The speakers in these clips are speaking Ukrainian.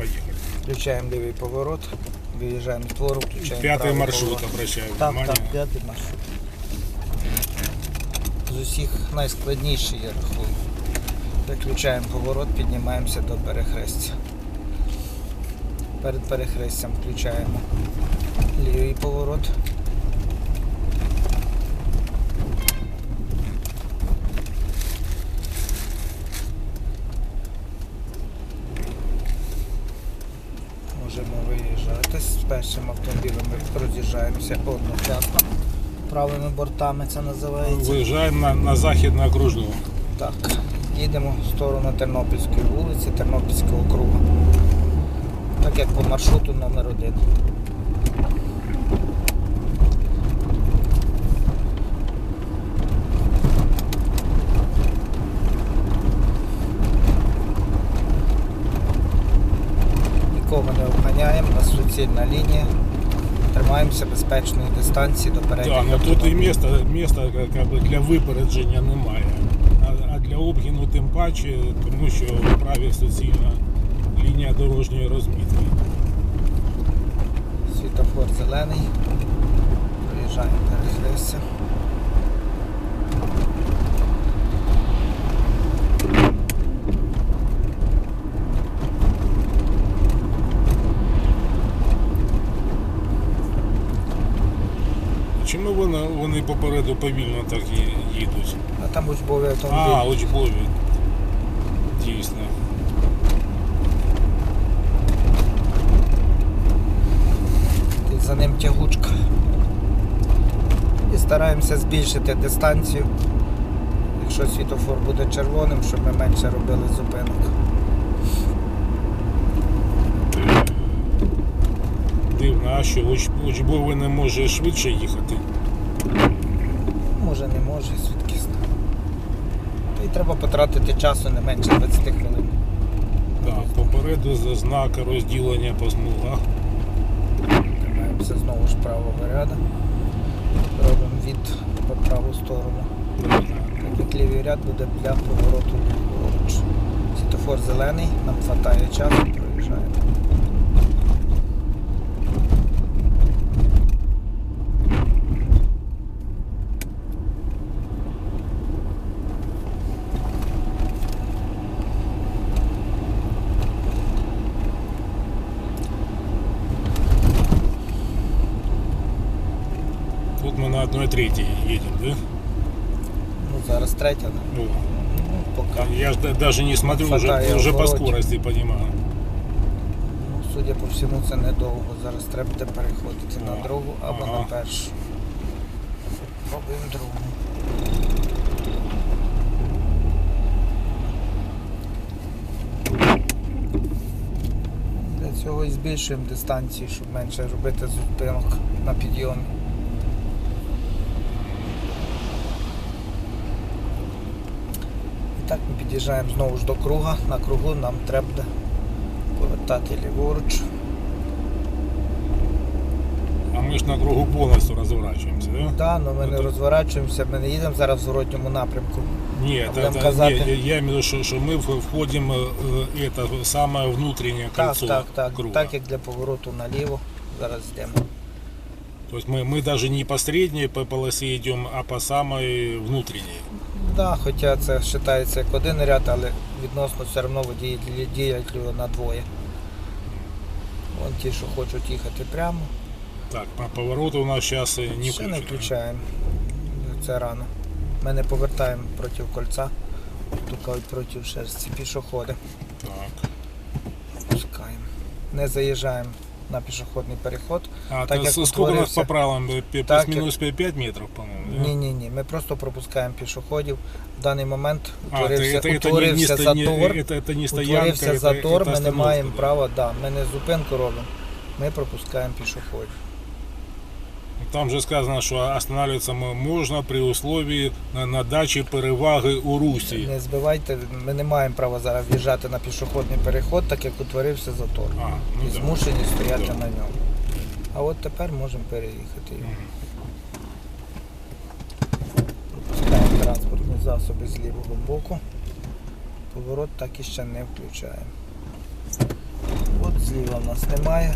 поехали. Включаємо лівий поворот, виїжджаємо з двору, включаємо Пятый маршрут, поворот. обращаю Так, внимание. так, п'ятий маршрут. З усіх найскладніший, я рахую. Виключаємо поворот, піднімаємося до перехрестя. Перед перехрестям включаємо лівий поворот. Можемо виїжджати. З першим автомобілем ми роз'їжджаємося одночасно. Правими бортами це називається. Выезжаем на, на західну окружну. Так, їдемо в сторону Тернопільської вулиці, Тернопільського круга. Так як по маршруту номер один. Нікого не обганяємо, у нас суцільна лінія. Тримаємося безпечної дистанції до передніх Так, ну тут і міста місто, місто би, для випередження немає. А, а для обгіну тим паче, тому що в праві суцільна лінія дорожньої розмітки. Світофор зелений. Проїжджаємо перехрестя. Чому вони, вони попереду повільно так і їдуть? А там учбовий А, учбові. Дійсно. І за ним тягучка. І стараємося збільшити дистанцію. Якщо світофор буде червоним, щоб ми менше робили зупинок. А що уч- учбовий не може швидше їхати? Може не може, звідки знаю. Та й треба потратити часу не менше 20 хвилин. Так, попереду за знак розділення по смугах. Тримаємося знову ж правого ряду. Робимо від по праву сторону. Як лівий ряд буде для повороту ліворуч. Світофор зелений, нам вистачає часу, проїжджаємо. Тут мы на одной трети едем, да? Ну, зараз третя. да. Ну, Ну, поки. я ж даже не смотрю, уже, уже по скорости понимаю. Ну, судя по всьому, це недовго. Зараз треба буде переходити А, на другу або ага. на першу. Пробуємо другу. Для цього і збільшуємо дистанцію, щоб менше робити зупинок на підйомі. так ми під'їжджаємо знову ж до круга. На кругу нам треба буде повертати ліворуч. А мы ж на кругу полностью разворачиваемся, да? Так, але ми не Ну, то- розворачуємося, ми не їдемо зараз в зворотньому напрямку. Нет, Будем это, казати. не, я имею в виду, что, что мы в- входим э, э, это самое внутреннее Так, кольцо так, так. круга. Так як для повороту наліво. Зараз йдемо. То есть мы, мы даже не по средней по полосе идем, а по самой внутренней. Да, хоча це вважається як один ряд, але відносно все одно водії діють на двоє. Вон ті, що хочуть їхати прямо. Так, по повороту у нас сейчас не Ще не включаємо. Це рано. Ми не повертаємо проти кольця, кажуть проти шерсті пішоходи. Так. Пускаємо. Не заїжджаємо на пішохідний переход. А Так то як с- сколько у нас утворився- по правилам? Э, пи- Так Плюс-минус 5 метров, по-моему. да? Ні, ні, ні. Ми просто пропускаємо пішоходів. В даний момент А, это, утворився, это, это, не, утворився не, ста- не- затор. это, это не стоянка, Утворився это, затор, это ми не остановка, маємо да. права, да, ми не зупинку робимо. Ми пропускаємо пішоходів. Там же сказано, що останавливаться м- можна при условии надачі переваги у русі. Не збивайте, ми не маємо права зараз в'їжджати на пішохідний переход, так як утворився затор. А, ну І да. змушені стояти Да. на ньому. А от тепер можемо переїхати його. Пропускаємо транспортні засоби з лівого боку. Поворот так і ще не включаємо. От Зліва в нас немає.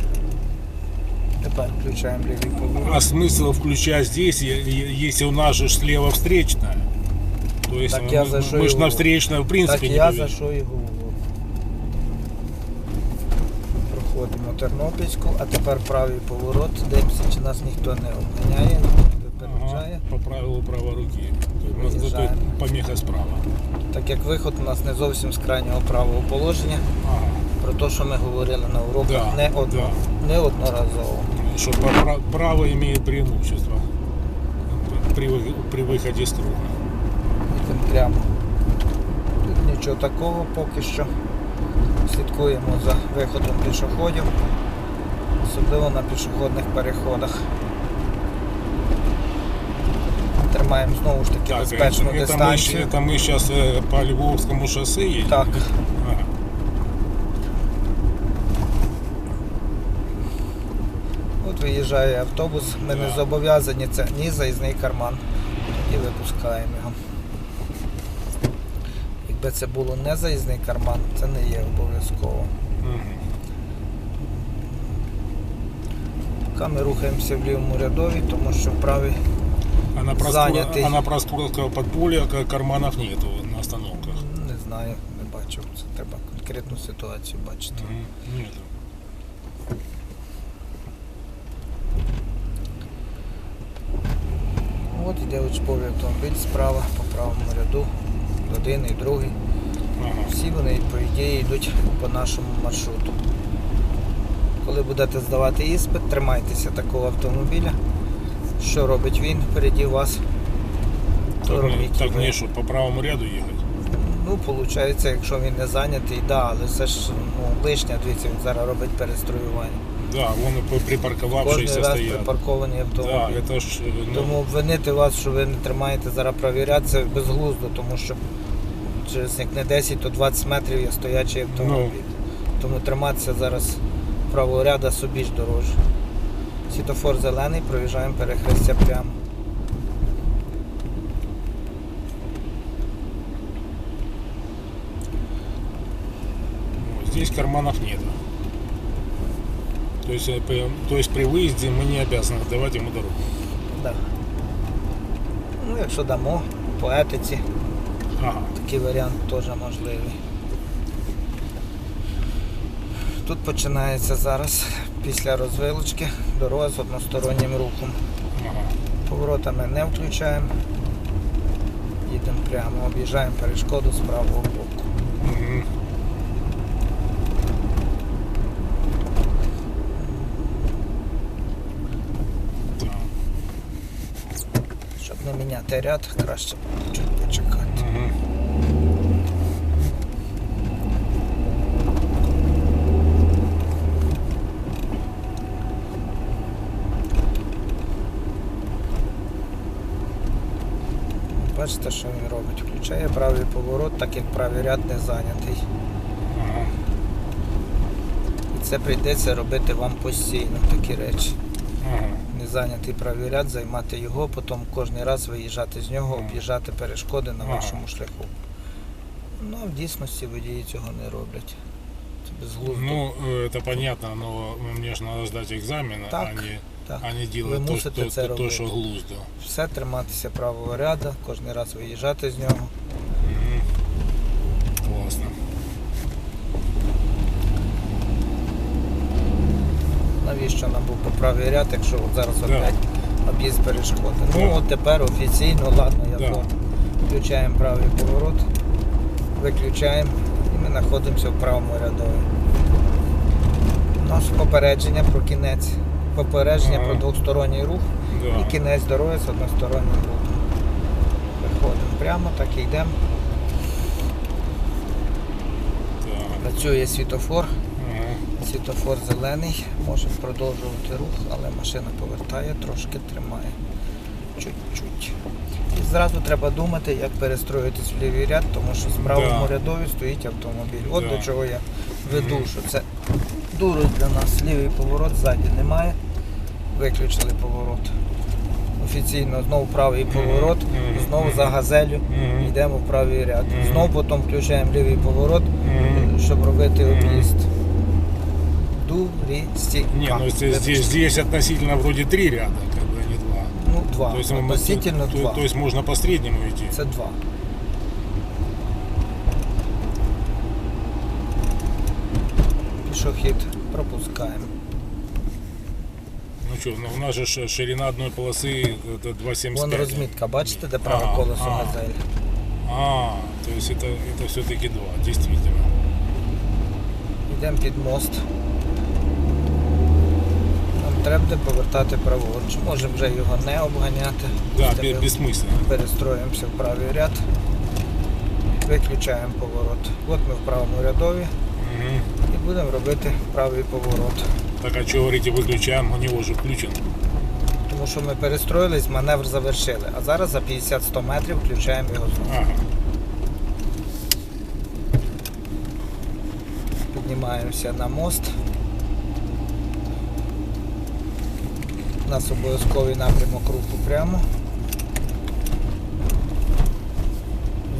Тепер включаємо лівий А поворот. смысл включать здесь, е- е- если у нас же слева встречная? То есть Так я мы, за что мы же его- на встречную в принципе Так не я довели. за що і говорю. Проходимо Тернопільську, а тепер правий поворот. Дивимося, чи нас ніхто не обганяє, не випереджає. Ага, по правилу правой руки. То есть у нас тут Выезжаем. помеха справа. Так як виход у нас не зовсім з крайнього правого положення, Ага. про те, що ми говорили на уроках Да, не, одно, неодноразово. Что пра- право имеет преимущество при, вы- при выходе из круга. Йдемо прямо. Тут нічого такого поки що. Слідкуємо за виходом пішоходів, особливо на пішохідних переходах. Тримаємо знову ж таки Так, безпечну это, это, мы, дистанцію. щ- это мы сейчас по Львовскому шоссе едем? Так. Ага. Виїжджає автобус, ми не зобов'язані це ні заїзний карман. І випускаємо його. Якби це було не заїзний карман, це не є обов'язково. Поки ми рухаємося в лівому рядові, тому що в правій А на, проспор... Занятый. а на Проспорского подполья карманов нету на остановках. не знаю, не бачив. Це треба конкретну ситуацію бачити. Нету. От іде учбовий автомобіль справа по правому ряду. Один і другий. Всі вони, по ідеї, йдуть по нашому маршруту. Коли будете здавати іспит, тримайтеся такого автомобіля. Що робить він впереді вас? То Так, робіть так не, что по правому ряду ехать. Ну, виходить, якщо він не зайнятий, да, але це ж ну, лишня, дивіться, він зараз робить перестроювання. Да, вон и по- Кожен раз стоят. припарковані Да, автомобілі. это ж, э, ну, Тому обвинити вас, що ви не тримаєте зараз правий ряд, це безглуздо, тому що через як не 10, то 20 метрів є стоячий автомобіль. Тому триматися зараз правого ряда собі ж дороже. Світофор зелений, проїжджаємо перехрестя прямо. ну, здесь карманов нету. То есть, э, при- то есть при выезде мы не обязаны давать ему дорогу. Да. Ну, якщо дамо по етиці, Ага. такий варіант теж можливий. Тут починається зараз після розвилочки дорога з одностороннім рухом. ага. Поворота ми не включаємо. Їдемо прямо, об'їжджаємо перешкоду з правого боку. Мгм. Щоб ряд, краще чуть почекати. Мгм. Бачите, що він робить? Включає правий поворот, так як правий ряд не зайнятий. Ага. І це прийдеться робити вам постійно, такі речі. Ага Не зайнятий правий ряд, займати його, потім кожен раз виїжджати з нього, Ага. об'їжджати перешкоди на Ага. вашому шляху. Ну, а в дійсності водії цього не роблять. Це безглуздо. Ну, э, это понятно, но мне же надо сдать экзамен, Так, а не, так. а не Ви делать то, мусите то, це то, то, робити. что глуздо. Все триматися правого ряду, кожен раз виїжджати з нього. Навіщо нам був по правий ряд, якщо от зараз Да. опять об'їзд перешкоди. Ну Да. от тепер офіційно, ладно, я Да. за. Включаємо правий поворот, виключаємо і ми знаходимося в правому рядові. Наше попередження про кінець. Попередження Ага. про двосторонній рух Да. і кінець дороги з одностороннім рухом. Виходимо прямо, так і йдемо. Так. Працює світофор. Світофор зелений, може продовжувати рух, але машина повертає, трошки тримає. Чуть-чуть. І зразу треба думати, як перестроїтись в лівий ряд, тому що з правому Да. рядові стоїть автомобіль. От Да. до чого я веду, що це дурость для нас. Лівий поворот ззаді немає. Виключили поворот. Офіційно знову правий поворот, знову за газелю йдемо в правий ряд. Знову потім включаємо лівий поворот, щоб робити об'їзд. туристика. Не, ну здесь, здесь, здесь относительно вроде три ряда, как бы, а не два. Ну, два. То есть, мы- Относительно то, два. то есть можно по среднему идти. Це два. Пішохід пропускаємо. Ну что, ну у нас же ш- ширина одной полосы это 2,75. Вон розмітка, бачите, де праве Ага, колесо ага. газель. А, то есть это, это все-таки два, действительно. Йдемо під мост. Треба буде повертати праворуч. Можемо вже його не обганяти. Да, Пустимо бе- Перестроїмося в правий ряд. Виключаємо поворот. От ми в правому рядові Мгм. і будемо робити правий поворот. Так а что говорите, выключаем, у него же включен. Тому що ми перестроїлись, маневр завершили. А зараз за 50-100 метрів включаємо його знову. Ага. Піднімаємося на мост. У нас обов'язковий напрямок руху прямо.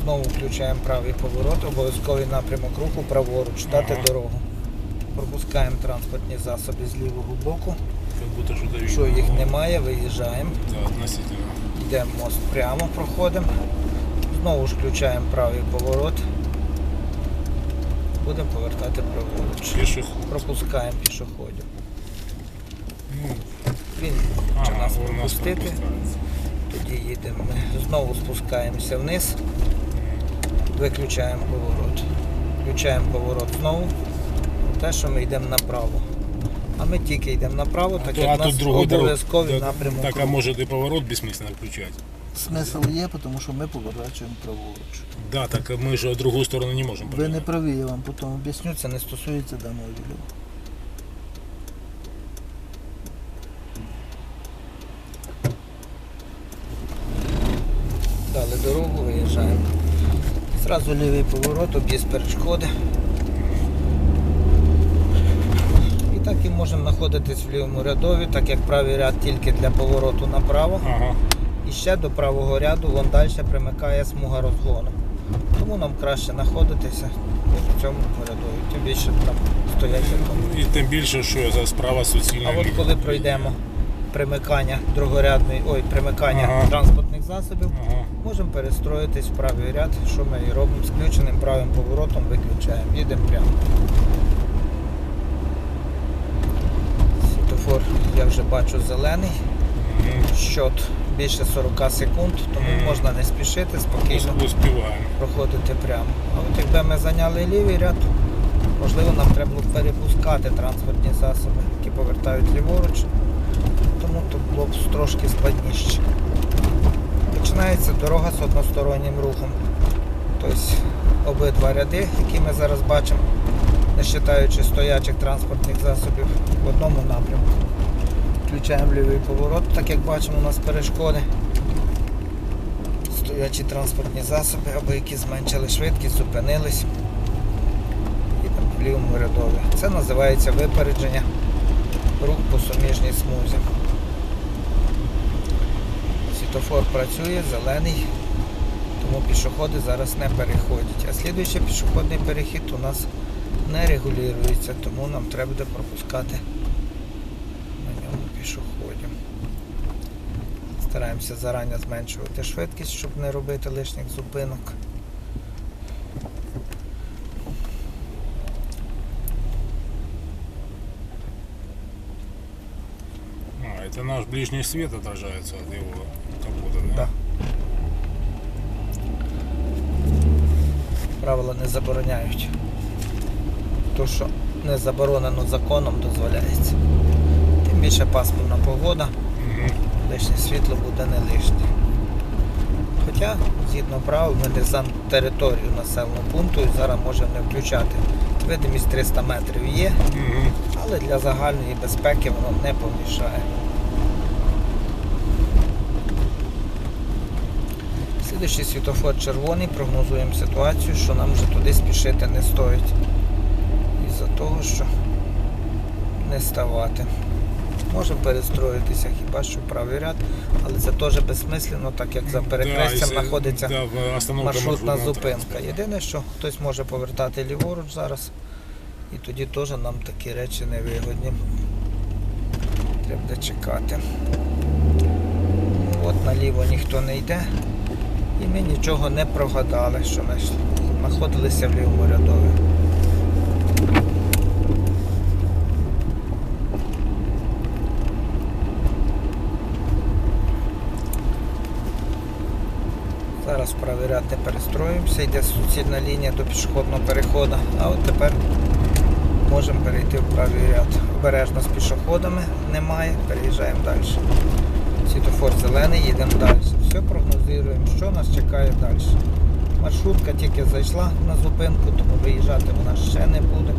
Знову включаємо правий поворот, обов'язковий напрямок руху праворуч, дати дорогу. Пропускаємо транспортні засоби з лівого боку. Якщо їх немає, виїжджаємо. Йдемо мост прямо, проходимо. Знову ж включаємо правий поворот. Будемо повертати праворуч. Пропускаємо пішоходів. Він а, хоче нас пропустити. Тоді їдемо. Ми знову спускаємося вниз, виключаємо поворот. Включаємо поворот знову. Те, що ми йдемо направо. А ми тільки йдемо направо, так як у нас обов'язковий напрямок. Так, а может и поворот бессмысленно включать? Смисл є, тому що ми поворачуємо праворуч. Да, так мы же другую сторону не можем Ви не праві, я вам потім об'ясню, це не стосується даного відео. Дали дорогу, виїжджаємо. Зразу лівий поворот, об'їзд перешкоди. І так і можемо знаходитись в лівому рядові, так як правий ряд тільки для повороту направо. Ага. І ще до правого ряду вон далі примикає смуга розгону. Тому нам краще знаходитися в цьому рядові. Тим більше там стоять. І тим більше, що за справа суцільна. А от коли пройдемо примикання другорядної, ой, примикання Ага. транспортних засобів, Ага. можемо перестроїтись в правий ряд, що ми і робимо з включеним правим поворотом, виключаємо. Їдемо прямо. Світофор я вже бачу зелений. Щот більше 40 секунд, тому Мгм. можна не спішити, спокійно Успіваємо. проходити прямо. А от якби ми зайняли лівий ряд, можливо нам треба було перепускати транспортні засоби, які повертають ліворуч, тому тут було б трошки складніше. Починається дорога з одностороннім рухом. Тобто обидва ряди, які ми зараз бачимо, не вважаючи стоячих транспортних засобів в одному напрямку. Включаємо лівий поворот, так як бачимо, у нас перешкоди стоячі транспортні засоби, або які зменшили швидкість, зупинились і там в лівому рядові. Це називається випередження рух по суміжній смузі. Світофор працює, зелений, тому пішоходи зараз не переходять. А слідуючий пішохідний перехід у нас не регулюється, тому нам треба буде пропускати на ньому пішоходів. Стараємося зарані зменшувати швидкість, щоб не робити лишніх зупинок. Это наш ближний свет отражается от его капота, да? Да. Правила не забороняють. То, що не заборонено законом, дозволяється. Тим більше пасмурна погода, Мгм. лишнє світло буде не лишнє. Хоча, згідно правил, ми не за територію населеного пункту і зараз можемо не включати. Видимість 300 метрів є, Мгм. але для загальної безпеки воно не помішає. Слідуючий світофор червоний, прогнозуємо ситуацію, що нам вже туди спішити не стоїть. Із-за того, що не ставати. Можемо перестроїтися хіба що правий ряд, але це теж безсмислено, так як за перехрестям знаходиться да, маршрутна зупинка. Єдине, що хтось може повертати ліворуч зараз І тоді теж нам такі речі не вигодні. Треба чекати. От наліво ніхто не йде. І ми нічого не прогадали, що ми знаходилися в лівому рядові. Зараз не перестроїмося, йде суцільна лінія до пішохідного переходу. А от тепер можемо перейти в правий ряд. Обережно з пішоходами немає, переїжджаємо далі. Світофор зелений, їдемо далі. Все прогнозуємо, що нас чекає далі. Маршрутка тільки зайшла на зупинку, тому виїжджати вона ще не буде.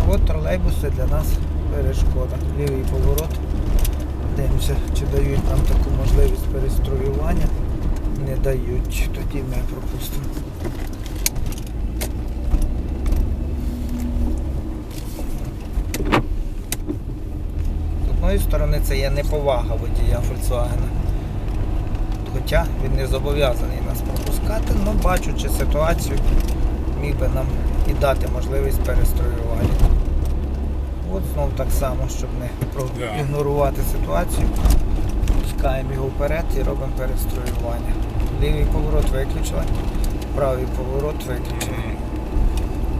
А от тролейбуси для нас перешкода. Лівий поворот. Дивимося, чи дають нам таку можливість перестроювання. Не дають, тоді ми пропустимо. З одної сторони це є неповага водія Volkswagen. Хоча він не зобов'язаний нас пропускати, але бачучи ситуацію, міг би нам і дати можливість перестроювання. От знов так само, щоб не Да. проігнорувати ситуацію. Пускаємо його вперед і робимо перестроювання. Лівий поворот виключили, правий поворот виключили.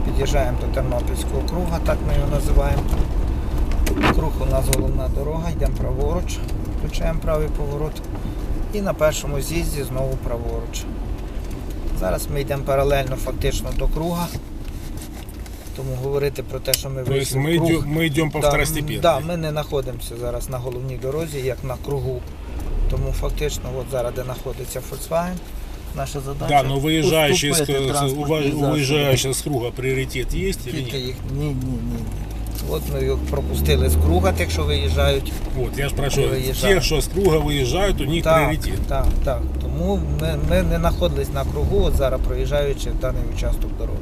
Під'їжджаємо до Тернопільського круга, так ми його називаємо. Круг у нас головна дорога, йдемо праворуч, включаємо правий поворот І на першому з'їзді знову праворуч. Зараз ми йдемо паралельно фактично до круга. Тому говорити про те, що ми То есть вийшли в мы круг, идем, мы идем по Да, второстепенной. Да, ми не знаходимося зараз на головній дорозі, як на кругу. Тому фактично, от зараз де знаходиться Volkswagen, наша задача. Да, но выезжающий с, уступити с- транспортні ува- засоби. уезжающий с круга приоритет есть или Тільки нет? їх. Ні, ні, ні. От ми їх пропустили з круга, тих, що виїжджають. Вот, я Выезжают. те, что с круга выезжают, у них Так, приоритет. так, так. Тому ми, ми не знаходились на кругу, от зараз проїжджаючи даний участок дороги.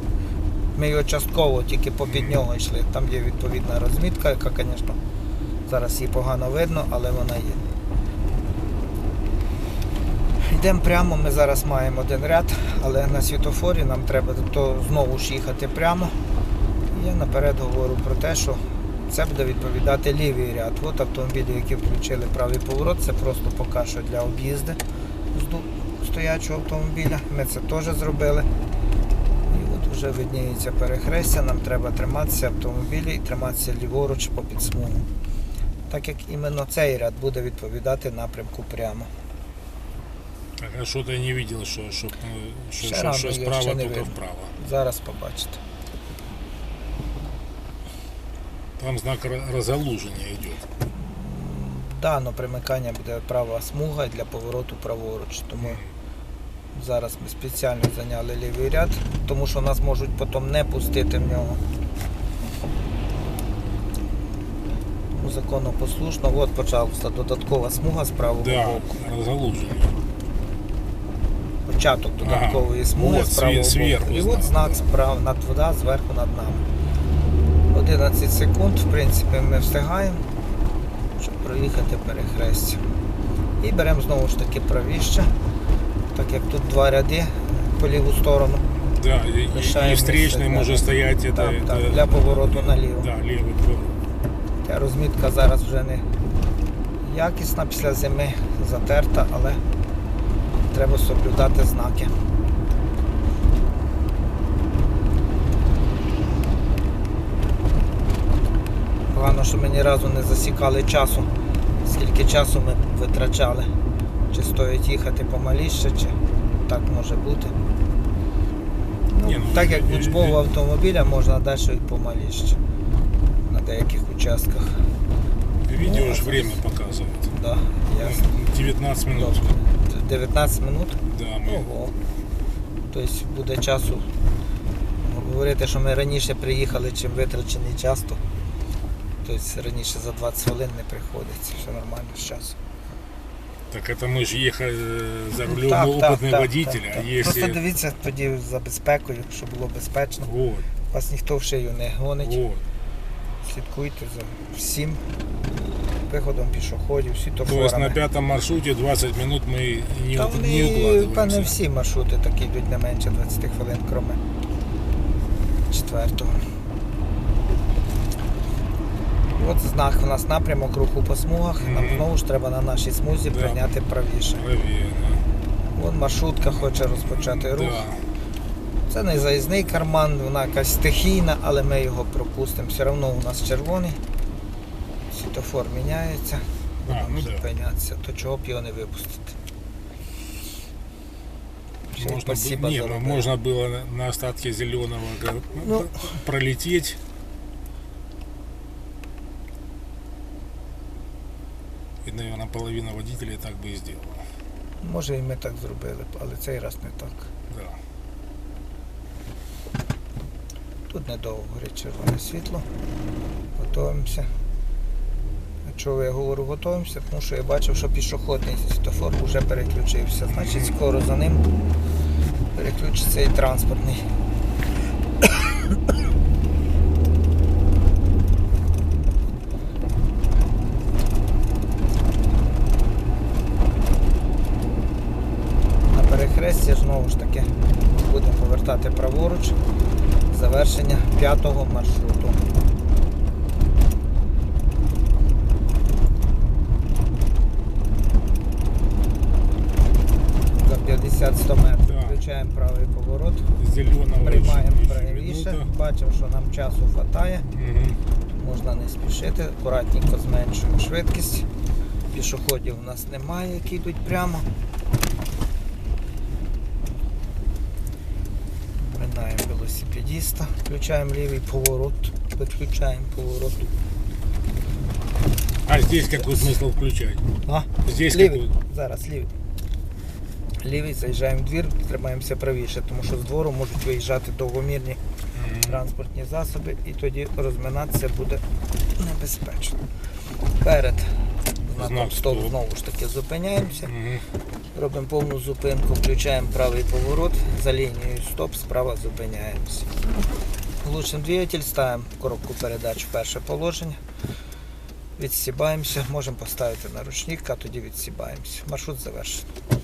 Ми його частково тільки попід нього йшли. Там є відповідна розмітка, яка, звісно, зараз її погано видно, але вона є. Йдемо прямо, ми зараз маємо один ряд, але на світофорі нам треба то знову ж їхати прямо. Я наперед говорю про те, що це буде відповідати лівий ряд. От автомобілі, які включили правий поворот, це просто поки що для об'їзду зду- стоячого автомобіля. Ми це теж зробили. І от вже видніється перехрестя, нам треба триматися автомобілі і триматися ліворуч по підсмугу. Так як іменно цей ряд буде відповідати напрямку прямо. Так, а что-то я не что, Ще что, рано, что я справа не вправо. Зараз побачите. Там знак разолужения идет. Да, але примикання буде права смуга для повороту праворуч. Тому зараз ми спеціально зайняли лівий ряд, тому що нас можуть потім не пустити в нього. Тому законопослушно. От почалася додаткова смуга з правого Да, боку. разолужение. Початок додаткової Ага. смуги От, з правого сві- зверху боку. І от знак да. справа над вода зверху над нами. 11 секунд, в принципі, ми встигаємо, щоб проїхати перехрестя. І беремо знову ж таки правіше, так як тут два ряди по ліву сторону. Да, и, и- и Решаем встречный мысль, может да. стоять это, Так, это- так, для повороту наліво. Да, левый поворот. Ця розмітка зараз вже не якісна після зими, затерта, але треба соблюдати знаки. Погано, що ми ні разу не засікали часу, скільки часу ми витрачали. Чи стоїть їхати помаліше, чи так може бути. Ну, Ні, ну, так як від автомобіля можна далі і помаліше на деяких участках. Видео Ну, а время показывает. Да, ясно. 19 минут. 19 минут? Да, мы Ого. Тобто буде часу говорити, що ми раніше приїхали, чим витрачений час, то тобто раніше за 20 хвилин не приходиться, все нормально з часом. Так это мы же ехали э, за рулем Так, опытный так, так, водитель, так, а так. если... Просто дивіться тоді за безпекою, щоб було безпечно. Вот, Вас ніхто в шию не гонить. вот. Слідкуйте за всім виходом пішоходів, То есть на світофорами. пятом маршруте 20 минут мы не, Та не вони, укладываемся. певне, всі маршрути такі йдуть не менше 20 хвилин, кроме четвертого. От знак у нас напрямок руху по смугах. Нам знову ж треба на нашій смузі прийняти правіше. Вон маршрутка хоче розпочати рух. Це не заїзний карман, вона якась стихійна, але ми його пропустимо. Все одно у нас червоний. Світофор міняється. Будемо ну зупинятися, то чого б його не випустити. Можно, спасибо не, ну, роботу. можно было на- остатке зеленого га- Ну. пролететь. Половина водителей так бы и сделала. Може і ми так зробили, б, але цей раз не так. Да. Тут недовго горить червоне світло. Готуємося. Чого я говорю готуємося? Тому що я бачив, що пішохідний світофор вже переключився. Значить, скоро за ним переключиться і транспортний. На перехресті знову ж таки будемо повертати праворуч завершення п'ятого маршруту. За 50-100 метрів Да. включаємо правий поворот, Зеленого приймаємо правіше, бачимо, що нам часу вистачає, Мгм. можна не спішити, акуратненько зменшуємо швидкість. Пішоходів у нас немає, які йдуть прямо. Велосипедиста, включаємо лівий поворот, виключаємо поворот. А здесь какой смысл включать? А? Здесь Лівий. какой? Зараз лівий. Лівий, заїжджаємо в двір, тримаємося правіше, тому що з двору можуть виїжджати довгомірні транспортні засоби і тоді розминатися буде небезпечно. Перед знаком Знак стоп стоп. знову ж таки зупиняємося, Мгм. Робимо повну зупинку, включаємо правий поворот, за лінією стоп, справа зупиняємося. Глушимо двигатель, ставимо коробку передач в перше положення. Відсібаємося, можемо поставити на ручник, а тоді відсібаємося. Маршрут завершений.